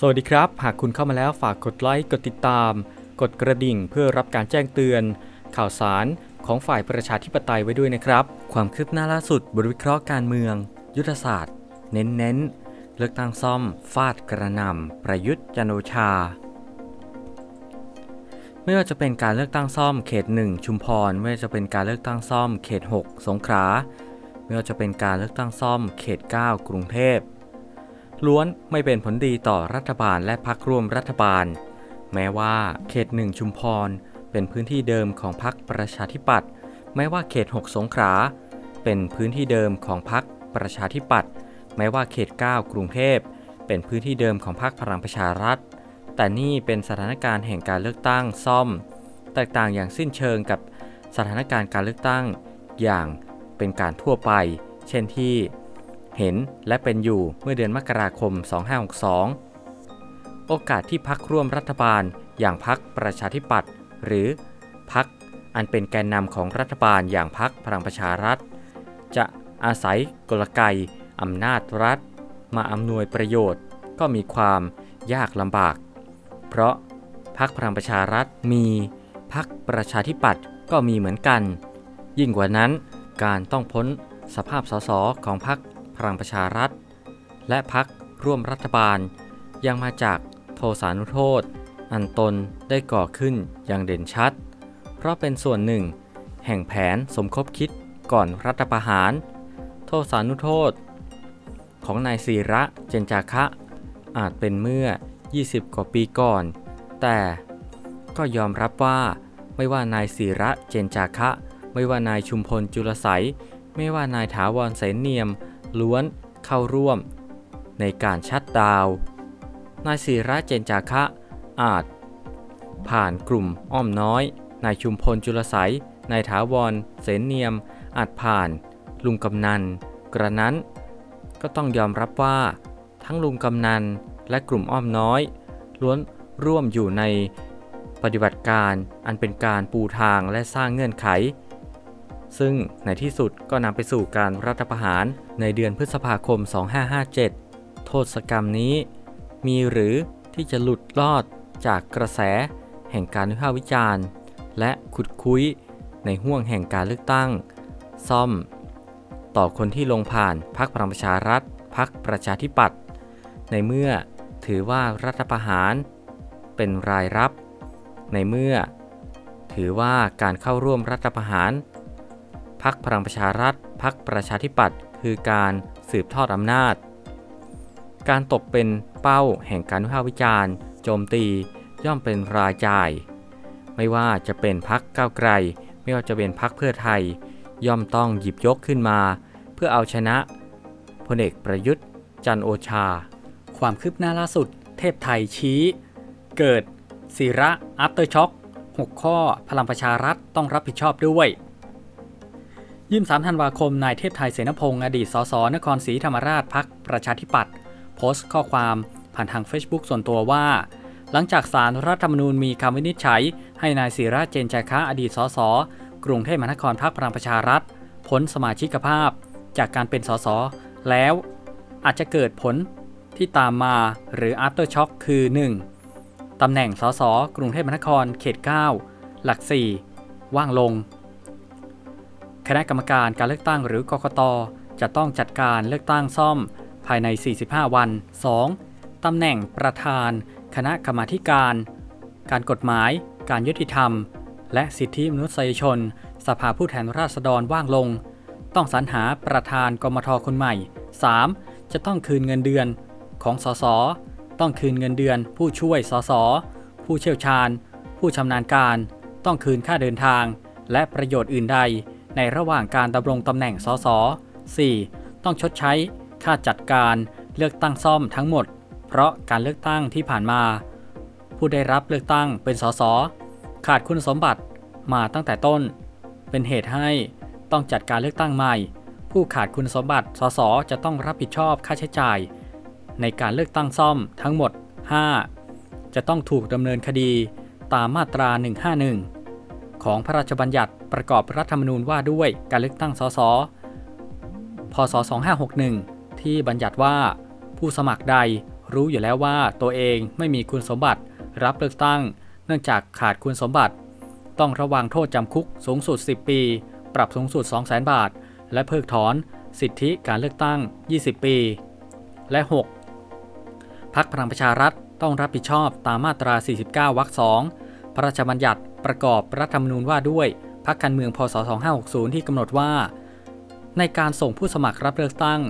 สวัสดีครับ หากคุณเข้ามาแล้วฝากกดไลค์ กดติดตาม กดกระดิ่งเพื่อรับการแจ้งเตือน ข่าวสารของฝ่ายประชาธิปไตยไว้ด้วยนะครับ ความคืบหน้าล่าสุดบทวิเคราะห์การเมือง ยุทธศาสตร์ เน้นๆเลือกตั้งซ่อม ฟาดกระนำประยุทธ์จันโอชา ไม่ว่าจะเป็นการเลือกตั้งซ่อมเขต 1 ชุมพร ไม่ว่าจะเป็นการเลือกตั้งซ่อมเขต 6 สงขลา ไม่ว่าจะเป็นการเลือกตั้งซ่อมเขต 9 กรุงเทพ ล้วนไม่เป็นผลดีต่อรัฐบาลและพรรคร่วมรัฐบาล แม้ว่าเขต1ชุมพร เป็นพื้นที่เดิมของพรรคประชาธิปัตย์แม้ว่าเขต 6 สงขลาเป็นพื้นที่เดิมของพรรคประชาธิปัตย์แม้ว่าเขต 9 กรุงเทพเป็นพื้นที่เดิมของพรรคพลังประชารัฐ แต่นี่เป็นสถานการณ์แห่งการเลือกตั้งซ่อม แตกต่างอย่างสิ้นเชิงกับสถานการณ์การเลือกตั้งอย่างเป็นการทั่วไป เช่นที่ เห็นและเป็นอยู่เมื่อเดือนมกราคม 2562 โอกาสที่พักร่วมรัฐบาลอย่างพักประชาธิปัตย์หรือพักอันเป็นแกนนำของรัฐบาลอย่างพักพลังประชารัฐ จะอาศัยกลไกอำนาจรัฐ มาอำนวยประโยชน์ก็มีความยากลำบาก เพราะพักพลังประชารัฐมีพักประชาธิปัตย์ก็มีเหมือนกัน ยิ่งกว่านั้นการต้องพ้นสภาพสสของพัก พลังประชารัฐ และพักร่วมรัฐบาล ยังมาจากโทสานุโทษ อันตนได้ก่อขึ้นอย่างเด่นชัด เพราะเป็นส่วนหนึ่ง แห่งแผนสมคบคิดก่อนรัฐประหาร โทสานุโทษ ของนายศิระเจนจาคะ อาจเป็นเมื่อ 20 กว่าปีก่อน แต่ก็ยอมรับว่าไม่ว่านายศิระเจนจาคะ ไม่ว่านายชุมพลจุลไสยไม่ว่านายถาวรเสนเนียม ล้วนเข้าร่วม ในการชัดดาว นายศิระเจนจาคะอาจ ผ่านกลุ่มอ้อมน้อย นายชุมพลจุลไสยนายถาวร เสนเนียม อาจผ่าน ลุงกำนัน กระนั้น ก็ต้องยอมรับว่า ทั้งลุงกำนันและกลุ่มอ้อมน้อย ล้วนร่วมอยู่ในปฏิบัติการอันเป็นการปูทางและสร้างเงื่อนไข ซึ่งในที่สุดก็นำไปสู่การรัฐประหารในเดือนพฤษภาคม 2557 โทษกรรมนี้ มีหรือที่จะหลุดรอดจากกระแสแห่งการวิพากษ์วิจารณ์ และขุดคุยในห่วงแห่งการเลือกตั้ง ซ่อม ต่อคนที่ลงผ่านพรรคพลังประชารัฐพรรคประชาธิปัตย์ในเมื่อถือว่ารัฐประหาร เป็นรายรับ ในเมื่อ ถือว่าการเข้าร่วมรัฐประหาร พรรคพลังประชารัฐพรรคประชาธิปัตย์คือการสืบทอดอำนาจ การตกเป็นเป้าแห่งการวิพากษ์วิจารณ์ โจมตี ย่อมเป็นรายจ่าย ไม่ว่าจะเป็นพรรคก้าวไกล ไม่ว่าจะเป็นพรรคเพื่อไทย ย่อมต้องหยิบยกขึ้นมา เพื่อเอาชนะพลเอกประยุทธ์ จันโอชา ความคืบหน้าล่าสุด เทพไทยชี้ เกิดศิระอัปเตอร์ช็อค6ข้อ พลังประชารัฐต้องรับผิดชอบด้วย ยี่ม3ธันวาคม นายเทพไทยเสนพงศ์อดีตสสนครศรีธรรมราชพักประชาธิปัตย์โพสต์ข้อความผ่านทาง Facebook ส่วนตัวว่า หลังจากสารรัฐธรรมนูญมีคำวินิจฉัย ให้นายศิระเจนจาคะอดีตสสกรุงเทพมหานครพักพลังประชารัฐพ้นสมาชิกภาพ จากการเป็นสสแล้วอาจจะเกิดผลที่ตามมาหรือ after shock คือ 1. ตำแหน่งสสกรุงเทพมหานครเขต 9 หลัก 4 ว่างลง คณะกรรมการการเลือกตั้งหรือกกต จะต้องจัดการเลือกตั้งซ่อมภายใน 45 วัน 2. ตำแหน่งประธาน คณะกรรมาธิการ การกฎหมาย การยุติธรรม และสิทธิมนุษยชน สภาผู้แทนราษฎรว่างลง ต้องสรรหาประธานกมทคนใหม่ 3. จะต้องคืนเงินเดือนของสส ต้องคืนเงินเดือน ผู้ช่วยสส ผู้เชี่ยวชาญ ผู้ชำนาญการ ต้องคืนค่าเดินทาง และประโยชน์อื่นใด ในระหว่างการดำรงตำแหน่งสส 4. ต้องชดใช้ ค่าจัดการเลือกตั้งซ่อมทั้งหมด เพราะการเลือกตั้งที่ผ่านมา ผู้ได้รับเลือกตั้งเป็นสส ขาดคุณสมบัติมาตั้งแต่ต้น เป็นเหตุให้ต้องจัดการเลือกตั้งใหม่ ผู้ขาดคุณสมบัติสสจะต้องรับผิดชอบค่าใช้จ่าย ในการเลือกตั้งซ่อมทั้งหมด 5. จะต้องถูกดำเนินคดีตามมาตรา 151 ของพระราชบัญญัติประกอบรัฐธรรมนูญว่าด้วยการเลือกตั้งสส พศ 2561 ที่บัญญัติว่า ผู้สมัครใดรู้อยู่แล้วว่าตัวเองไม่มีคุณสมบัติ รับเลือกตั้ง เนื่องจากขาดคุณสมบัติ ต้องระวังโทษจำคุกสูงสุด 10 ปี ปรับสูงสุด 200,000 บาท และเพิกถอน สิทธิการเลือกตั้ง 20 ปี และ 6. พักพลังประชารัฐต้องรับผิดชอบตามมาตรา 49 วรรค 2 พระราชบัญญัติประกอบรัฐธรรมนูญว่าด้วยพักการเมืองพศ 2560 ที่กำหนดว่า ในการส่งผู้สมัครรับเลือกตั้ง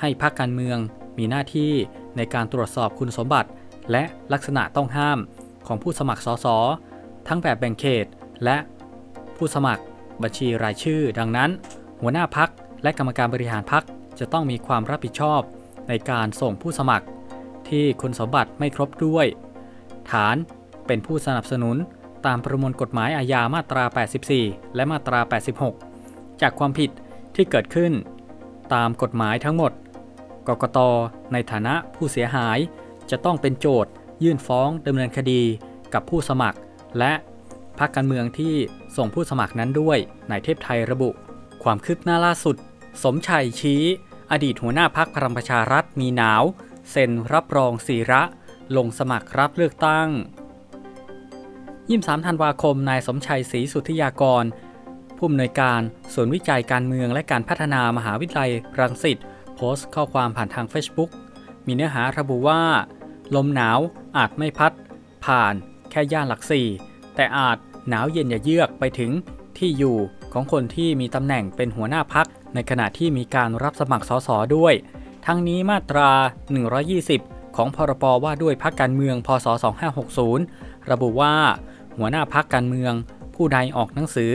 ให้พักการเมืองมีหน้าที่ในการตรวจสอบคุณสมบัติ และลักษณะต้องห้ามของผู้สมัครสสทั้งแบบแบ่งเขต และผู้สมัครบัญชีรายชื่อ ดังนั้น หัวหน้าพักและกรรมการบริหารพักจะต้องมีความรับผิดชอบในการส่งผู้สมัคร ที่คุณสมบัติไม่ครบด้วย ฐาน เป็นผู้สนับสนุนตามประมวลกฎหมายอาญามาตรา 84 และมาตรา 86 จากความผิดที่เกิดขึ้น ตามกฎหมายทั้งหมด กกต ในฐานะผู้เสียหายจะต้องเป็นโจทยื่นฟ้องดำเนินคดีกับผู้สมัคร และพรรคการเมืองที่ส่งผู้สมัครนั้นด้วยนายเทพไทยระบุ ความคืบหน้าล่าสุด สมชัยชี้ อดีตหัวหน้าพักพลังประชารัฐมีหนาว เซ็นรับรองศีระ ลงสมัครรับเลือกตั้ง 23ธันวาคม นายสมชัยศรีสุทธิยากร ผู้อำนวยการศูนย์วิจัยการเมืองและการพัฒนามหาวิทยาลัยรังสิตโพสต์ข้อความผ่านทาง Facebook มีเนื้อหาระบุว่า ลมหนาวอาจไม่พัด ผ่านแค่ย่านหลักสี่แต่อาจหนาวเย็นอย่าเยือกไปถึงที่อยู่ของคนที่มีตำแหน่งเป็นหัวหน้าพัก ในขณะที่มีการรับสมัครสสด้วย ทั้งนี้มาตรา 120 ของพรบว่าด้วยพักการเมืองพศ2560 ระบุว่า หัวหน้าพักการเมือง ผู้ใดออกหนังสือ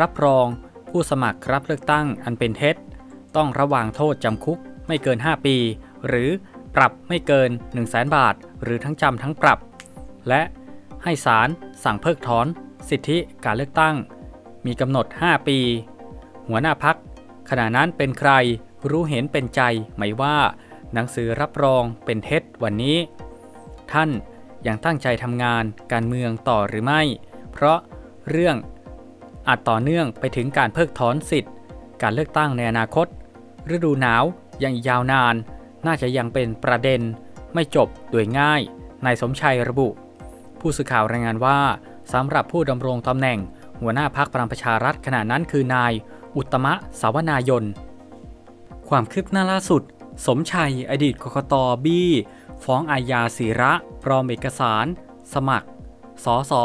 รับรอง ผู้สมัครรับเลือกตั้งอันเป็นเท็จ ต้องระวางโทษจำคุกไม่เกิน 5 ปี หรือปรับไม่เกิน 1 0 0 0 0แบาท หรือทั้งจำทั้งปรับ และให้ศาลสั่งเพิกถอน สิทธิการเลือกตั้ง มีกำหนด 5 ปี หัวหน้าพักขณะนั้นเป็นใครรู้เห็นเป็นใจไหมว่า หนังสือรับรองเป็นเท็จวันนี้ ท่าน อยังตั้งใจทำงานการเมืองต่อหรือไม่ เพราะเรื่องอาจต่อเนื่องไปถึงการเพิกถอนสิทธิ์ การเลือกตั้งในอนาคต ฤดูหนาวยังยาวนาน น่าจะยังเป็นประเด็น ไม่จบโดยง่ายนายสมชัยระบุ ผู้สื่อข่าวรายงานว่าสำหรับผู้ดำรงตำแหน่ง หัวหน้าพักพลังประชารัฐขณะนั้นคือนาย อุตตมะสาวนายน ความคืบหน้าล่าสุด สมชัยอดีตกกตบี้ ฟ้องอาญาศีระปลอมเอกสาร สมัคร สอสอ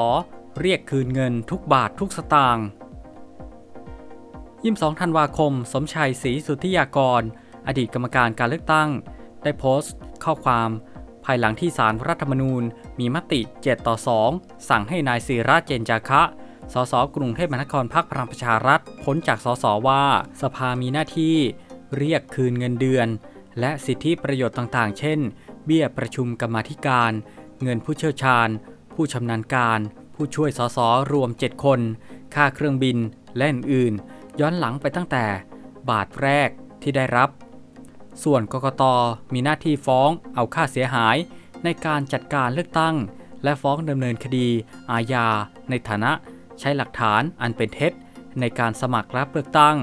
เรียกคืนเงินทุกบาททุกสตางค์22ธันวาคม สมชัยศรีสุทธิยากร อดีตกรรมการการเลือกตั้ง ได้โพสต์ข้อความ ภายหลังที่สารรัฐธรรมนูญ มีมติ 7 ต่อ 2 สั่งให้นายศิระเจนจาคะ สสกรุงเทพมหานครพรรคพลังประชารัฐพ้นจากสสว่าสภามีหน้าที่ เรียกคืนเงินเดือน และสิทธิประโยชน์ต่างๆ เช่น เบี้ยประชุมกรรมาธิการ เงินผู้เชี่ยวชาญ ผู้ชำนาญการ ผู้ช่วยสสรวม 7 คน ค่าเครื่องบิน และอื่นๆ ย้อนหลังไปตั้งแต่บาทแรกที่ได้รับ ส่วนกกตมีหน้าที่ฟ้องเอาค่าเสียหายในการจัดการเลือกตั้ง และฟ้องดำเนินคดีอาญาในฐานะใช้หลักฐานอันเป็นเท็จ ในการสมัครรับเลือกตั้ง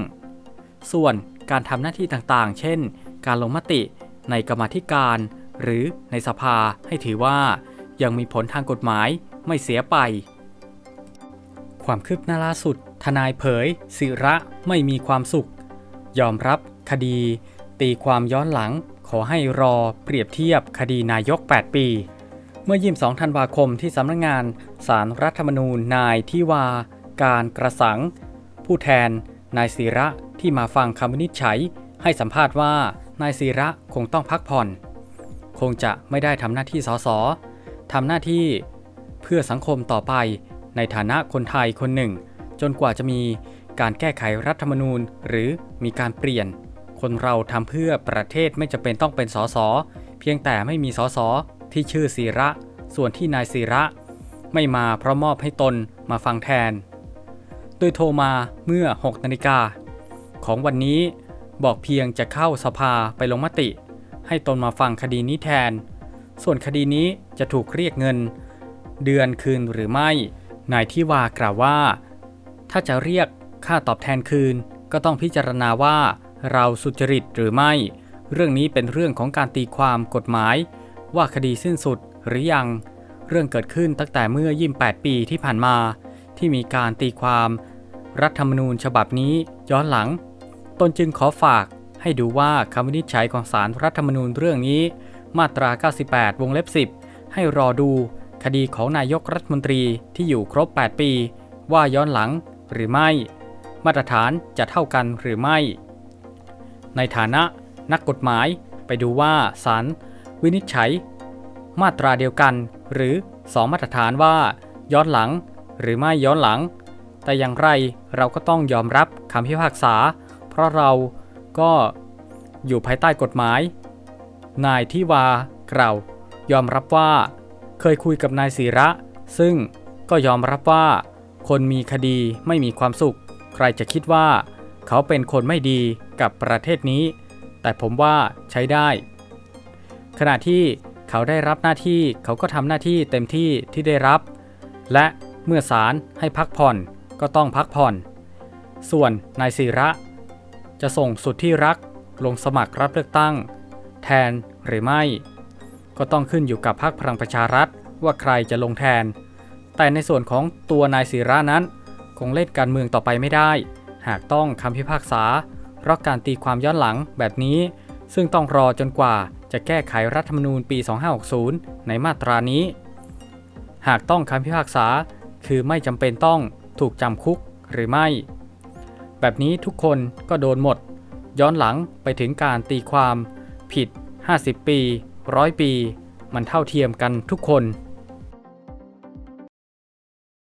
ส่วนการทำหน้าที่ต่างๆ เช่น การลงมติในกรรมธิการ หรือในสภาให้ถือว่ายังมีผลทางกฎหมายไม่เสียไป ความคืบหน้าล่าสุด ทนายเผย ศิระไม่มีความสุข ยอมรับคดี ตีความย้อนหลัง ขอให้รอเปรียบเทียบคดีนายก 8 ปี เมื่อ 22 ธันวาคมที่สำนักงงานสารรัฐธรรมนูญนายที่วา การกระสัง ผู้แทน นายศิระที่มาฟังคำวินิจฉัย ให้สัมภาษณ์ว่านายศิระคงต้องพักผ่อน คงจะไม่ได้ทำหน้าที่สสทำหน้าที่เพื่อสังคมต่อไปในฐานะคนไทยคนหนึ่ง จนกว่าจะมีการแก้ไขรัฐธรรมนูญ หรือมีการเปลี่ยน คนเราทำเพื่อประเทศไม่จำเป็นต้องเป็นสสเพียงแต่ไม่มีสสที่ชื่อศิระ ส่วนที่นายศิระ ไม่มาเพราะมอบให้ตนมาฟังแทน โดยโทรมาเมื่อ 6 นาฬิกาของวันนี้บอกเพียงจะเข้าสภาไปลงมติ ให้ตนมาฟังคดีนี้แทน ส่วนคดีนี้จะถูกเรียกเงิน เดือนคืนหรือไม่ นายที่วากล่าวว่า ถ้าจะเรียกค่าตอบแทนคืน ก็ต้องพิจารณาว่าเราสุจริตหรือไม่ เรื่องนี้เป็นเรื่องของการตีความกฎหมาย ว่าคดีสิ้นสุดหรือยัง เรื่องเกิดขึ้นตั้งแต่เมื่อ 28 ปีที่ผ่านมา ที่มีการตีความ รัฐธรรมนูญฉบับนี้ย้อนหลัง ตนจึงขอฝาก ให้ดูว่าคำวินิจฉัยของศาลรัฐธรรมนูญเรื่องนี้ มาตรา 98 วงเล็บ 10 ให้รอดู คดีของนายกรัฐมนตรีที่อยู่ครบ 8 ปี ว่าย้อนหลังหรือไม่ มาตรฐานจะเท่ากันหรือไม่ ในฐานะนักกฎหมายไปดูว่าศาลวินิจฉัย มาตราเดียวกัน หรือ 2 มาตรฐานว่า ย้อนหลัง หรือไม่ย้อนหลัง แต่อย่างไรเราก็ต้องยอมรับคำพิพากษา เพราะเรา ก็อยู่ภายใต้กฎหมาย นายที่วากล่าวยอมรับว่า เคยคุยกับนายศิระ ซึ่งก็ยอมรับว่า คนมีคดีไม่มีความสุข ใครจะคิดว่า เขาเป็นคนไม่ดีกับประเทศนี้ แต่ผมว่าใช้ได้ ขณะที่เขาได้รับหน้าที่เขาก็ทำหน้าที่เต็มที่ที่ได้รับ และเมื่อศาลให้พักผ่อนก็ต้องพักผ่อน ส่วนนายศิระ จะส่งสุดที่รักลงสมัครรับเลือกตั้ง แทนหรือไม่ ก็ต้องขึ้นอยู่กับพรรคพลังประชารัฐว่าใครจะลงแทน แต่ในส่วนของตัวนายศิระนั้น คงเล่นการเมืองต่อไปไม่ได้ หากต้องคำพิพากษา เพราะการตีความย้อนหลังแบบนี้ ซึ่งต้องรอจนกว่าจะแก้ไขรัฐธรรมนูญปี 2560 ในมาตรานี้ หากต้องคำพิพากษา คือไม่จำเป็นต้องถูกจำคุกหรือไม่ แบบนี้ทุกคนก็โดนหมด ย้อนหลังไปถึงการตีความ ผิด 50 ปี 100 ปี มันเท่าเทียมกันทุกคน